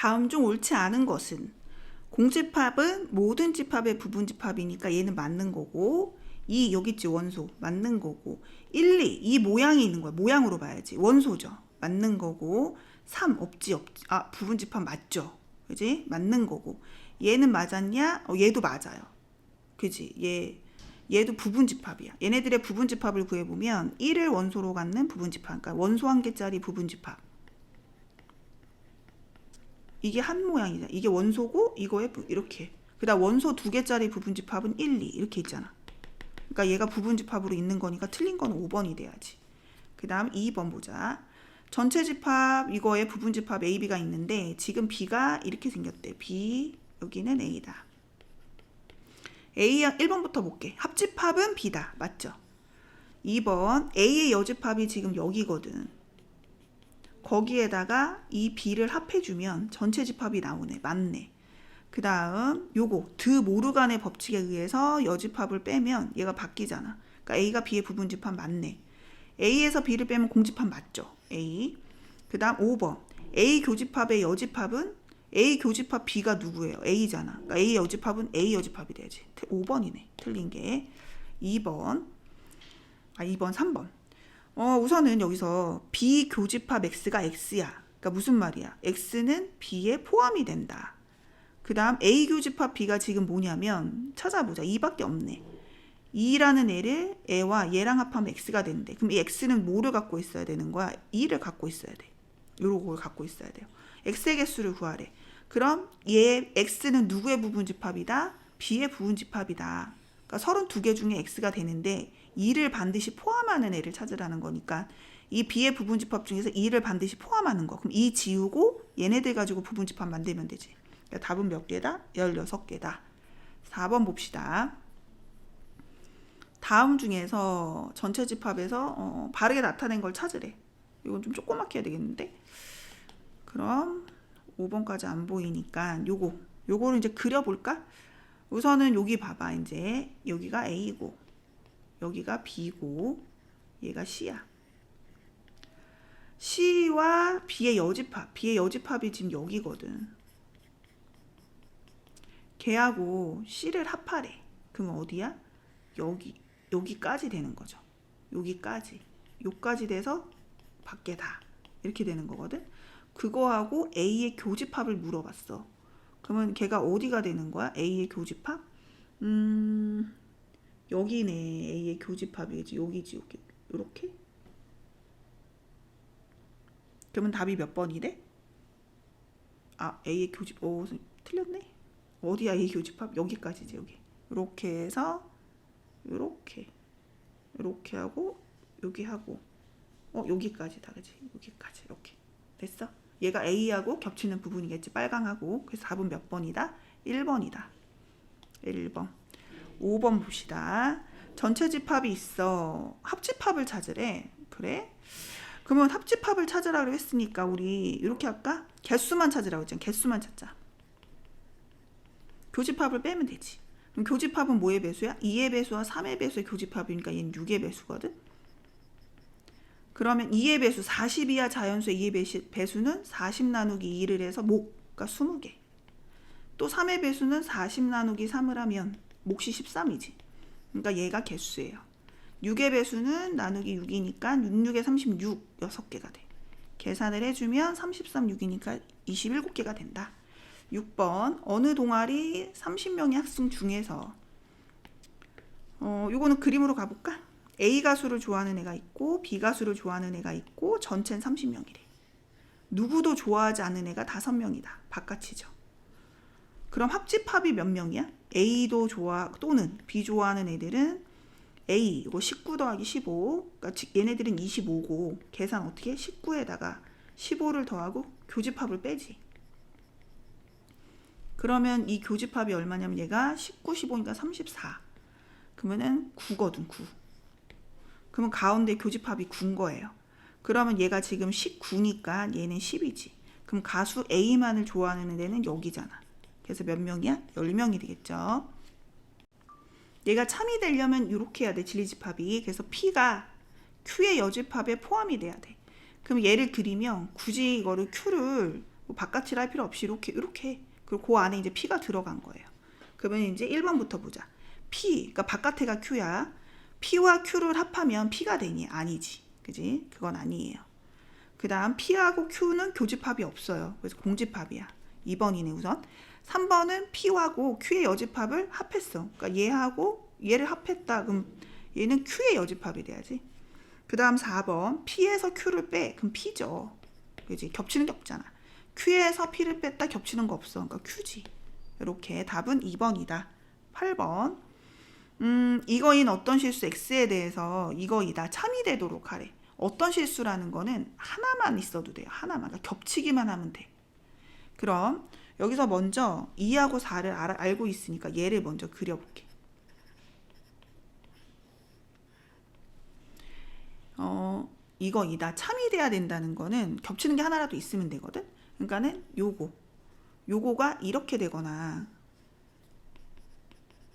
다음 중 옳지 않은 것은 공집합은 모든 집합의 부분 집합이니까 얘는 맞는 거고 2 여기 있지 원소 맞는 거고 1, 2 이 모양이 있는 거야. 모양으로 봐야지. 원소죠. 맞는 거고 3 없지 없지. 아 부분 집합 맞죠. 그지? 맞는 거고. 얘는 맞았냐? 어, 얘도 맞아요. 그지? 얘 얘도 부분 집합이야. 얘네들의 부분 집합을 구해보면 1을 원소로 갖는 부분 집합 그러니까 원소 한 개짜리 부분 집합 이게 한 모양이잖아. 이게 원소고 이거에 부- 이렇게. 그다음 원소 두 개짜리 부분 집합은 1, 2 이렇게 있잖아. 그러니까 얘가 부분 집합으로 있는 거니까 틀린 건 5번이 돼야지. 그다음 2번 보자. 전체 집합 이거에 부분 집합 A, B가 있는데 지금 B가 이렇게 생겼대. B 여기는 A다. A 1번부터 볼게. 합집합은 B다. 맞죠? 2번 A의 여집합이 지금 여기거든. 거기에다가 이 B를 합해주면 전체 집합이 나오네. 맞네. 그 다음 요거 드 모르간의 법칙에 의해서 여집합을 빼면 얘가 바뀌잖아. 그러니까 A가 B의 부분 집합 맞네. A에서 B를 빼면 공집합 맞죠. A. 그 다음 5번 A 교집합의 여집합은 A 교집합 B가 누구예요? A잖아. 그러니까 A 여집합은 A 여집합이 돼야지. 5번이네. 틀린 게 2번. 아 2번 3번. 어, 우선은 여기서 B 교집합 X가 X야. 그러니까 무슨 말이야? X는 B에 포함이 된다. 그 다음 A 교집합 B가 지금 뭐냐면 찾아보자. 2밖에 없네. 2라는 애를 애와 얘랑 합하면 X가 된대. 그럼 이 X는 뭐를 갖고 있어야 되는 거야? 2를 갖고 있어야 돼. 요런 걸 갖고 있어야 돼요. X의 개수를 구하래. 그럼 얘 X는 누구의 부분 집합이다? B의 부분 집합이다. 그러니까 32개 중에 X가 되는데 2를 반드시 포함하는 애를 찾으라는 거니까 이 B의 부분 집합 중에서 2를 반드시 포함하는 거. 그럼 2 지우고 얘네들 가지고 부분 집합 만들면 되지. 그러니까 답은 몇 개다? 16개다. 4번 봅시다. 다음 중에서 전체 집합에서 어, 바르게 나타낸 걸 찾으래. 이건 좀 조그맣게 해야 되겠는데. 그럼 5번까지 안 보이니까 요거 요거를 이제 그려볼까? 우선은 여기 봐봐 이제 여기가 A고 여기가 B고 얘가 C야. C와 B의 여집합, B의 여집합이 지금 여기거든. 걔하고 C를 합하래. 그럼 어디야? 여기, 여기까지 되는 거죠. 여기까지. 요까지 돼서 밖에 다. 이렇게 되는 거거든. 그거하고 A의 교집합을 물어봤어. 그러면 걔가 어디가 되는 거야? A의 교집합? 음, 여기네. A의 교집합이지. 여기지, 여기. 요렇게? 그러면 답이 몇 번이래? 아, A의 교집, 오, 틀렸네? 어디야, A의 교집합? 여기까지지, 여기. 요렇게 해서, 요렇게. 요렇게 하고, 여기 하고. 어, 여기까지다, 그지? 여기까지, 이렇게. 됐어? 얘가 A하고 겹치는 부분이겠지, 빨강하고. 그래서 답은 몇 번이다? 1번이다. 1번. 5번 봅시다. 전체 집합이 있어. 합집합을 찾으래. 그래? 그러면 합집합을 찾으라고 했으니까 우리 이렇게 할까? 개수만 찾으라고 했잖아. 개수만 찾자. 교집합을 빼면 되지. 그럼 교집합은 뭐의 배수야? 2의 배수와 3의 배수의 교집합이니까 얘는 6의 배수거든. 그러면 2의 배수 40이야 자연수의 2의 배수, 배수는 40 나누기 2를 해서 목, 그러니까 20개. 또 3의 배수는 40 나누기 3을 하면 몫이 13이지. 그러니까 얘가 개수예요. 6의 배수는 나누기 6이니까 6, 6에 36, 6개가 돼. 계산을 해주면 33, 6이니까 27개가 된다. 6번 어느 동아리 30명의 학생 중에서 어, 요거는 그림으로 가볼까? A 가수를 좋아하는 애가 있고 B 가수를 좋아하는 애가 있고 전체는 30명이래. 누구도 좋아하지 않는 애가 5명이다. 바깥이죠. 그럼 합집합이 몇 명이야? A도 좋아 또는 B 좋아하는 애들은 A 이거 19 더하기 15 그러니까 지- 얘네들은 25고 계산 어떻게 해? 19에다가 15를 더하고 교집합을 빼지. 그러면 이 교집합이 얼마냐면 얘가 19, 15니까 34 그러면은 9거든 9 그러면 가운데 교집합이 9인 거예요. 그러면 얘가 지금 19니까 얘는 10이지. 그럼 가수 A만을 좋아하는 애는 여기잖아 그래서 몇 명이야? 10명이 되겠죠 얘가 참이 되려면 이렇게 해야 돼 진리집합이 그래서 P가 Q의 여집합에 포함이 돼야 돼 그럼 얘를 그리면 굳이 이거를 Q를 뭐 바깥이라 할 필요 없이 이렇게 이렇게 그리고 그 안에 이제 P가 들어간 거예요. 그러면 이제 1번부터 보자. P, 그러니까 바깥에가 Q야. P와 Q를 합하면 P가 되니? 아니지. 그지? 그건 아니에요. 그 다음 P하고 Q는 교집합이 없어요. 그래서 공집합이야. 2번이네 우선. 3번은 P하고 Q의 여집합을 합했어. 그러니까 얘하고 얘를 합했다. 그럼 얘는 Q의 여집합이 돼야지. 그 다음 4번 P에서 Q를 빼. 그럼 P죠. 그지? 겹치는 게 없잖아. Q에서 P를 뺐다 겹치는 거 없어. 그러니까 Q지. 이렇게 답은 2번이다. 8번. 음, 이거인 어떤 실수 X에 대해서 이거이다. 참이 되도록 하래. 어떤 실수라는 거는 하나만 있어도 돼요. 하나만. 그러니까 겹치기만 하면 돼. 그럼 여기서 먼저 2하고 4를 알아, 알고 있으니까 얘를 먼저 그려볼게. 어, 이거 이다. 참이 돼야 된다는 거는 겹치는 게 하나라도 있으면 되거든. 그러니까는 요거. 요거가 이렇게 되거나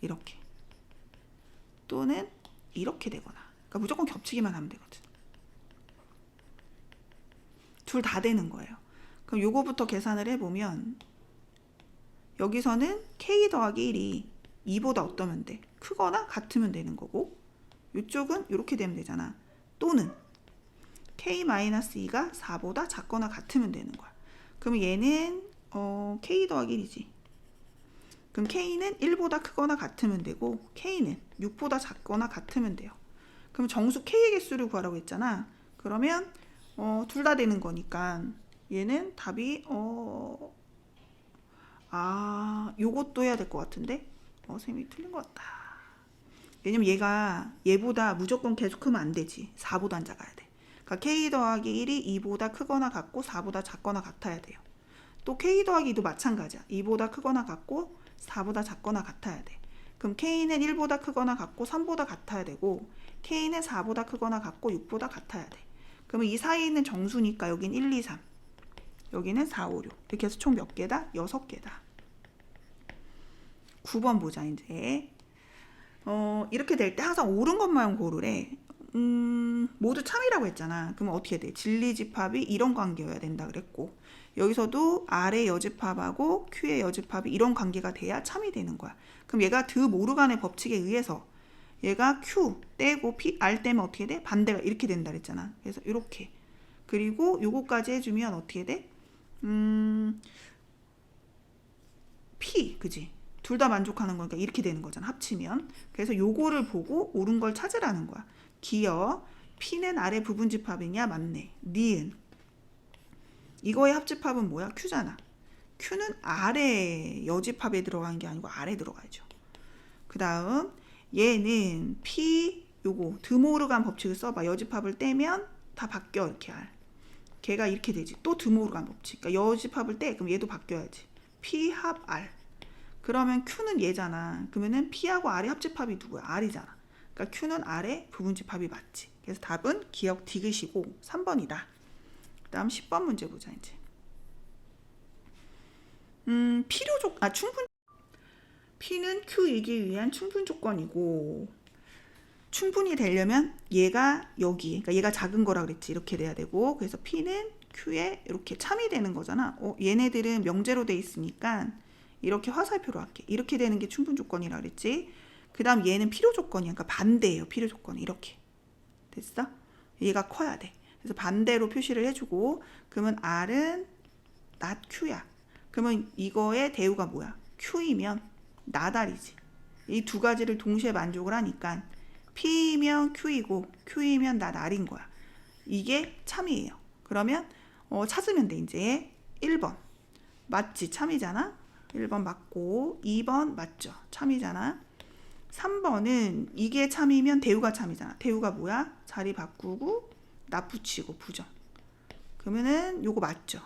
이렇게 또는 이렇게 되거나 그러니까 무조건 겹치기만 하면 되거든. 둘 다 되는 거예요. 그럼 요거부터 계산을 해보면 여기서는 k 더하기 1이 2보다 어떠면 돼? 크거나 같으면 되는 거고 이쪽은 이렇게 되면 되잖아. 또는 k-2가 4보다 작거나 같으면 되는 거야. 그럼 얘는 어, k 더하기 1이지. 그럼 k는 1보다 크거나 같으면 되고 k는 6보다 작거나 같으면 돼요. 그럼 정수 k의 개수를 구하라고 했잖아. 그러면 어, 둘 다 되는 거니까 얘는 답이 어, 아 요것도 해야 될 것 같은데 어, 쌤이 틀린 것 같다. 왜냐면 얘가 얘보다 무조건 계속 크면 안 되지. 4보다 작아야 돼. 그러니까 k 더하기 1이 2보다 크거나 같고 4보다 작거나 같아야 돼요. 또 k 더하기 2도 마찬가지야. 2보다 크거나 같고 4보다 작거나 같아야 돼. 그럼 k는 1보다 크거나 같고 3보다 같아야 되고 k는 4보다 크거나 같고 6보다 같아야 돼. 그러면 이 사이에 있는 정수니까 여긴 1, 2, 3. 여기는 4, 5, 6. 이렇게 해서 총 몇 개다? 6개다. 9번 보자 이제. 어, 이렇게 될 때 항상 옳은 것만 고르래. 음, 모두 참이라고 했잖아. 그러면 어떻게 돼? 진리집합이 이런 관계여야 된다 그랬고 여기서도 R의 여집합하고 Q의 여집합이 이런 관계가 돼야 참이 되는 거야. 그럼 얘가 드 모르간의 법칙에 의해서 얘가 Q 떼고 P R 떼면 어떻게 돼? 반대가 이렇게 된다 그랬잖아. 그래서 이렇게 그리고 요거까지 해주면 어떻게 돼? 음, P 그지? 둘 다 만족하는 거니까 이렇게 되는 거잖아. 합치면. 그래서 요거를 보고 옳은 걸 찾으라는 거야. 기어 P는 아래 부분 집합이냐? 맞네. 니은 이거의 합집합은 뭐야? Q잖아. Q는 아래 여집합에 들어간 게 아니고 아래 들어가야죠. 그 다음 얘는 P 요거 드모르간 법칙을 써봐. 여집합을 떼면 다 바뀌어 이렇게 R. 걔가 이렇게 되지. 또 드모르간 법칙. 그러니까 여집합을 떼 그럼 얘도 바뀌어야지. P 합 R. 그러면 Q는 얘잖아. 그러면은 P하고 R의 합집합이 누구야? R이잖아. 그러니까 Q는 R의 부분집합이 맞지. 그래서 답은 기억 디귿이고 3번이다. 그 다음 10번 문제 보자 이제. 음, 필요 조, 아 충분 P는 Q이기 위한 충분 조건이고 충분히 되려면 얘가 여기, 그러니까 얘가 작은 거라 그랬지 이렇게 돼야 되고 그래서 P는 Q에 이렇게 참이 되는 거잖아. 어, 얘네들은 명제로 돼 있으니까 이렇게 화살표로 할게. 이렇게 되는 게 충분 조건이라 그랬지. 그 다음 얘는 필요 조건이야. 그러니까 반대예요. 필요 조건이 이렇게 됐어? 얘가 커야 돼. 그래서 반대로 표시를 해주고 그러면 R은 not Q야. 그러면 이거의 대우가 뭐야? Q이면 나달이지. 이 두 가지를 동시에 만족을 하니까 P이면 Q이고 Q이면 나달인 거야. 이게 참이에요. 그러면 어, 찾으면 돼 이제 1번 맞지 참이잖아. 1번 맞고 2번 맞죠. 참이잖아. 3번은 이게 참이면 대우가 참이잖아. 대우가 뭐야? 자리 바꾸고 납 붙이고 부정. 그러면은 요거 맞죠?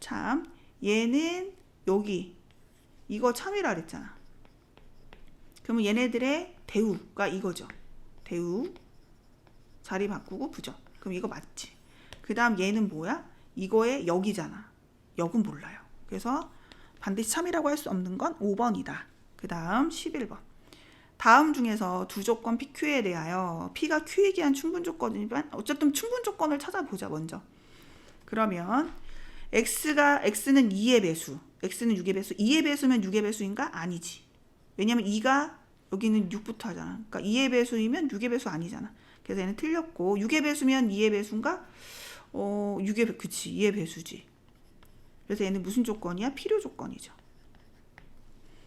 참. 얘는 여기 이거 참이라 그랬잖아. 그러면 얘네들의 대우가 이거죠. 대우 자리 바꾸고 부정. 그럼 이거 맞지? 그 다음 얘는 뭐야? 이거의 역이잖아. 역은 몰라요. 그래서 반드시 참이라고 할 수 없는 건 5번이다. 그 다음 11번. 다음 중에서 두 조건 PQ에 대하여 P가 Q에 기한 충분 조건이지만 어쨌든 충분 조건을 찾아보자 먼저. 그러면 x가 x는 2의 배수. x는 6의 배수. 2의 배수면 6의 배수인가? 아니지. 왜냐면 2가 여기는 6부터 하잖아. 그러니까 2의 배수이면 6의 배수 아니잖아. 그래서 얘는 틀렸고 6의 배수면 2의 배수인가? 어, 6의 배- 그치. 2의 배수지. 그래서 얘는 무슨 조건이야? 필요 조건이죠.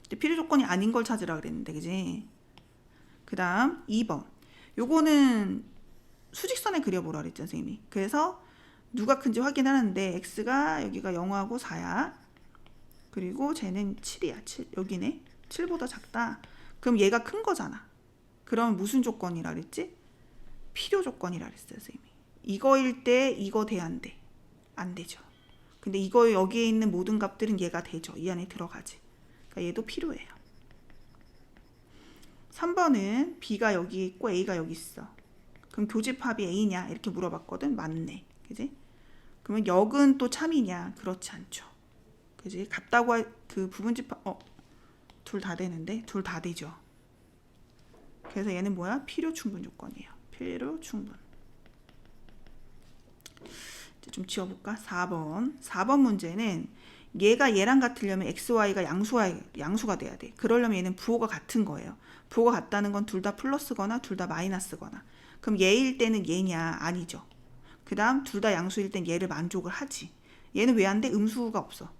근데 필요 조건이 아닌 걸 찾으라 그랬는데, 그지? 그 다음 2번. 요거는 수직선에 그려보라 그랬죠, 선생님이. 그래서 누가 큰지 확인하는데, x가 여기가 0하고 4야. 그리고 쟤는 7이야. 7. 여기네. 7보다 작다. 그럼 얘가 큰 거잖아. 그럼 무슨 조건이라 그랬지? 필요 조건이라 그랬어요, 선생님이. 이거일 때 이거 돼, 안 돼? 안 되죠. 근데 이거 여기에 있는 모든 값들은 얘가 되죠. 이 안에 들어가지. 그러니까 얘도 필요해요. 3번은 B가 여기 있고 A가 여기 있어. 그럼 교집합이 A냐? 이렇게 물어봤거든. 맞네. 그지? 그러면 역은 또 참이냐? 그렇지 않죠. 그지? 같다고 할 그 부분집합 어. 둘 다 되는데 둘 다 되죠. 그래서 얘는 뭐야? 필요 충분 조건이에요. 필요 충분. 이제 좀 지워볼까? 4번. 4번 문제는 얘가 얘랑 같으려면 x, y가 양수와 양수가 돼야 돼. 그러려면 얘는 부호가 같은 거예요. 부호가 같다는 건 둘 다 플러스거나 둘 다 마이너스거나. 그럼 얘일 때는 얘냐? 아니죠. 그다음 둘 다 양수일 땐 얘를 만족을 하지. 얘는 왜 안 돼? 음수가 없어.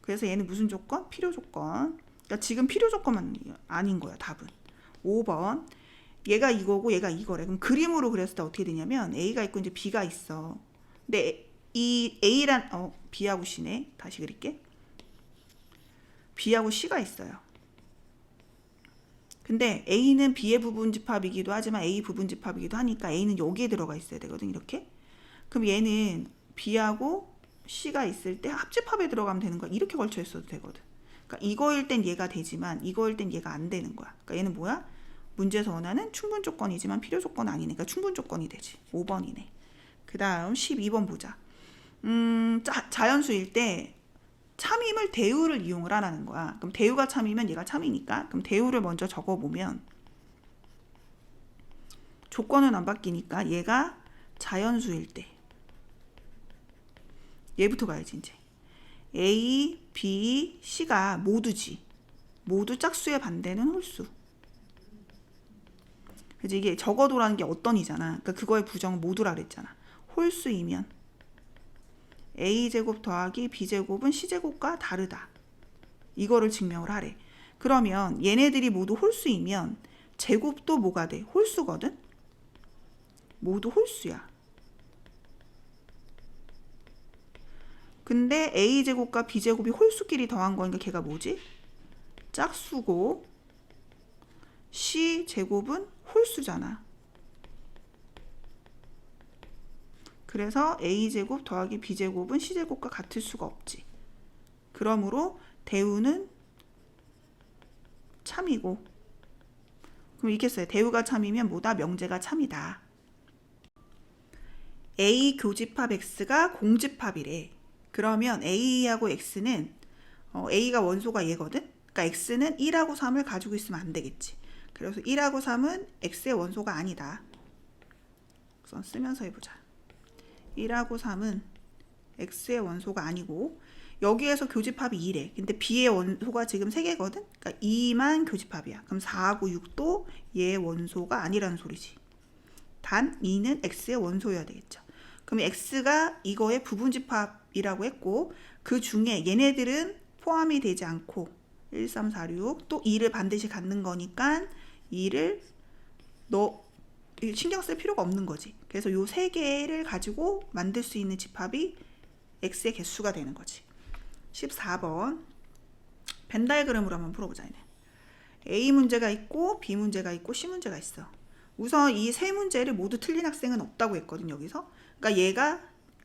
그래서 얘는 무슨 조건? 필요 조건. 그러니까 지금 필요 조건만 아닌 거야, 답은. 5번. 얘가 이거고 얘가 이거래. 그럼 그림으로 그렸을 때 어떻게 되냐면 A가 있고 이제 B가 있어. 근데 이 A란 어 B하고 C네. 다시 그릴게. B하고 C가 있어요. 근데 A는 B의 부분 집합이기도 하지만 A 부분 집합이기도 하니까 A는 여기에 들어가 있어야 되거든 이렇게. 그럼 얘는 B하고 C가 있을 때 합집합에 들어가면 되는 거야. 이렇게 걸쳐 있어도 되거든. 그러니까 이거일 땐 얘가 되지만 이거일 땐 얘가 안 되는 거야. 그러니까 얘는 뭐야? 문제에서 원하는 충분 조건이지만 필요 조건 아니니까 충분 조건이 되지. 5번이네. 그 다음 12번 보자. 음, 자, 자연수일 때 참임을 대우를 이용을 하라는 거야. 그럼 대우가 참이면 얘가 참이니까. 그럼 대우를 먼저 적어보면 조건은 안 바뀌니까 얘가 자연수일 때 얘부터 가야지 이제. A, B, C가 모두지. 모두 짝수의 반대는 홀수. 그래서 이게 적어도라는 게 어떤이잖아. 그러니까 그거의 부정은 모두라 그랬잖아. 홀수이면 a 제곱 더하기 b 제곱은 c 제곱과 다르다. 이거를 증명을 하래. 그러면 얘네들이 모두 홀수이면 제곱도 뭐가 돼? 홀수거든. 모두 홀수야. 근데 a 제곱과 b 제곱이 홀수끼리 더한 거니까 걔가 뭐지? 짝수고 c 제곱은 홀수잖아. 그래서 a제곱 더하기 b제곱은 c제곱과 같을 수가 없지. 그러므로 대우는 참이고 그럼 이렇게 써요. 대우가 참이면 뭐다? 명제가 참이다. a 교집합 x가 공집합이래. 그러면 a하고 x는 어, a가 원소가 얘거든. 그러니까 x는 1하고 3을 가지고 있으면 안 되겠지. 그래서 1하고 3은 x의 원소가 아니다. 우선 쓰면서 해보자. 1하고 3은 x의 원소가 아니고 여기에서 교집합이 2래. 근데 b의 원소가 지금 3개거든. 그러니까 2만 교집합이야. 그럼 4하고 6도 얘의 원소가 아니라는 소리지. 단 2는 x의 원소여야 되겠죠. 그럼 x가 이거의 부분집합이라고 했고 그 중에 얘네들은 포함이 되지 않고 1, 3, 4, 6, 또 2를 반드시 갖는 거니까 2를 너 신경 쓸 필요가 없는 거지. 그래서 요 세 개를 가지고 만들 수 있는 집합이 x의 개수가 되는 거지. 14번 벤 다이그램으로 한번 풀어보자. 얘네. A 문제가 있고 B 문제가 있고 C 문제가 있어. 우선 이 세 문제를 모두 틀린 학생은 없다고 했거든 여기서. 그러니까 얘가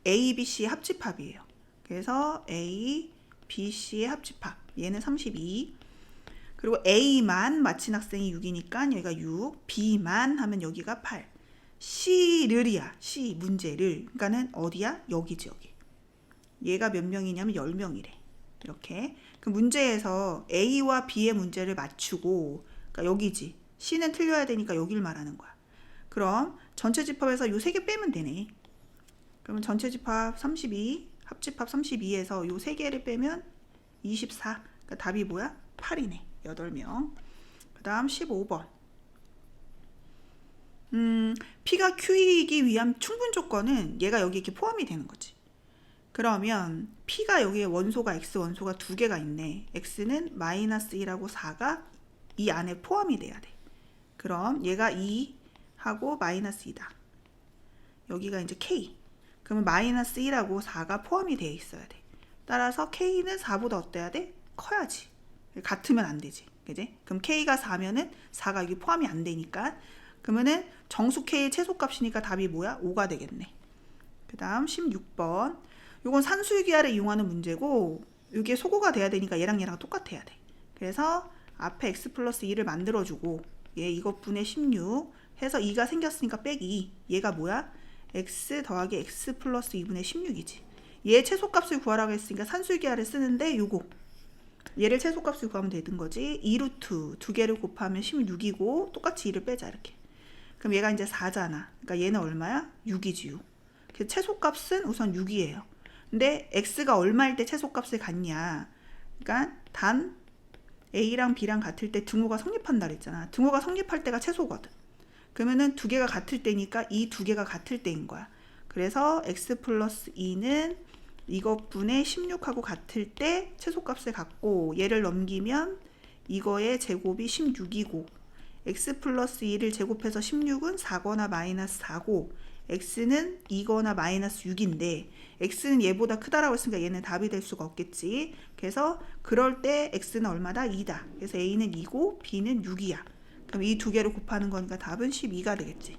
A, B, C의 합집합이에요. 그래서 A, B, C의 합집합. 얘는 32. 그리고 A만 맞힌 학생이 6이니까 여기가 6, B만 하면 여기가 8. C를이야. C 문제를. 그러니까는 어디야? 여기지 여기. 얘가 몇 명이냐면 10명이래. 이렇게. 그 문제에서 A와 B의 문제를 맞추고 그러니까 여기지. C는 틀려야 되니까 여기를 말하는 거야. 그럼 전체 집합에서 요 세 개 빼면 되네. 그러면 전체 집합 32 합집합 32에서 요 세 개를 빼면 24. 그러니까 답이 뭐야? 8이네. 8명. 그 다음 15번. 음, P가 Q이기 위한 충분 조건은 얘가 여기 이렇게 포함이 되는 거지. 그러면 P가 여기에 원소가 X 원소가 두 개가 있네. X는 마이너스 1하고 4가 이 안에 포함이 돼야 돼. 그럼 얘가 2하고 마이너스 2다. 여기가 이제 K. 그러면 마이너스 1하고 4가 포함이 되어 있어야 돼. 따라서 K는 4보다 어때야 돼? 커야지. 같으면 안 되지. 그지? 그럼 K가 4면은 4가 여기 포함이 안 되니까 그러면은 정수 K의 최소값이니까 답이 뭐야? 5가 되겠네. 그 다음 16번. 요건 산수유기하를 이용하는 문제고 이게 소거가 돼야 되니까 얘랑 얘랑 똑같아야 돼. 그래서 앞에 x 플러스 2를 만들어주고 얘 이것분의 16 해서 2가 생겼으니까 빼기 얘가 뭐야? x 더하기 x 플러스 2분의 16이지. 얘 최소값을 구하라고 했으니까 산수유기하를 쓰는데 요거 얘를 최소값을 구하면 되는 거지. 2루트 두 개를 곱하면 16이고 똑같이 2를 빼자 이렇게. 그럼 얘가 이제 4잖아. 그러니까 얘는 얼마야? 6이지 6. 그래서 최소값은 우선 6이에요. 근데 x가 얼마일 때 최소값을 갖냐? 그러니까 단 a랑 b랑 같을 때 등호가 성립한다 그랬잖아. 등호가 성립할 때가 최소거든. 그러면은 두 개가 같을 때니까 이 두 개가 같을 때인 거야. 그래서 x 플러스 2는 이것분의 16하고 같을 때 최소값을 갖고 얘를 넘기면 이거의 제곱이 16이고 x 플러스 2를 제곱해서 16은 4거나 마이너스 4고 x는 2거나 마이너스 6인데 x는 얘보다 크다라고 했으니까 얘는 답이 될 수가 없겠지. 그래서 그럴 때 x는 얼마다? 2다. 그래서 a는 2고 b는 6이야. 그럼 이 두 개를 곱하는 거니까 답은 12가 되겠지.